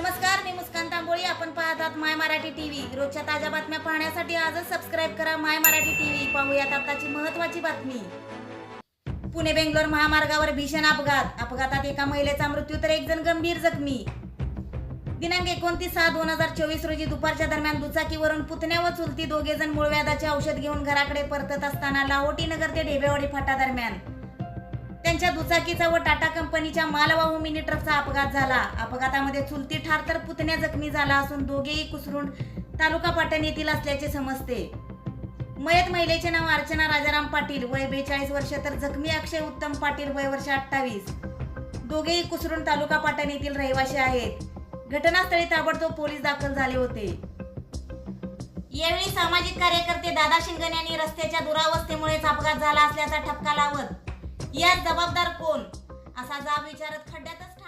नमस्कार मी मुस्कान तांबोळी. आपण पाहतात माय मराठी टीव्ही. रोजच्या ताज्या बातम्या पाहण्यासाठी आजच सबस्क्राईब करा माय मराठी टीव्ही. पाहूयात आताची महत्वाची बातमी. पुणे बेंगलोर महामार्गावर भीषण अपघात. अपघातात एका महिलेचा मृत्यू तर एक जण गंभीर जखमी. दिनांक एकोणतीस सहा दोन हजार चोवीस रोजी दुपारच्या दरम्यान दुचाकीवरून पुतण्या व चुलती दोघे जण मूळव्याधाचे औषध घेऊन घराकडे परतत असताना लाहोटी नगर ते ढेबेवाडी फाटा दरम्यान. त्यांच्या दुचाकीचा व टाटा कंपनीच्या मालवाहू मिनी ट्रकचा अपघात झाला. अपघातामध्ये चुलती ठार तर पुतण्या जखमी झाला असून दोघेही कुसरून तालुका पाटण येथील असल्याचे समजते. मयत महिलेचे नाव अर्चना राजाराम पाटील वय बेचाळीस वर्ष तर जखमी अक्षय उत्तम पाटील वय वर्ष अठ्ठावीस. दोघेही कुसरून तालुका पाटण येथील रहिवासी आहेत. घटनास्थळी ताबडतोब पोलीस दाखल झाले होते. यावेळी सामाजिक कार्यकर्ते दादा शिंगण यांनी रस्त्याच्या दुरावस्थेमुळेच अपघात झाला असल्याचा ठपका लावत यात जबाबदार कोण? असा जाब विचारत खड्ड्यातच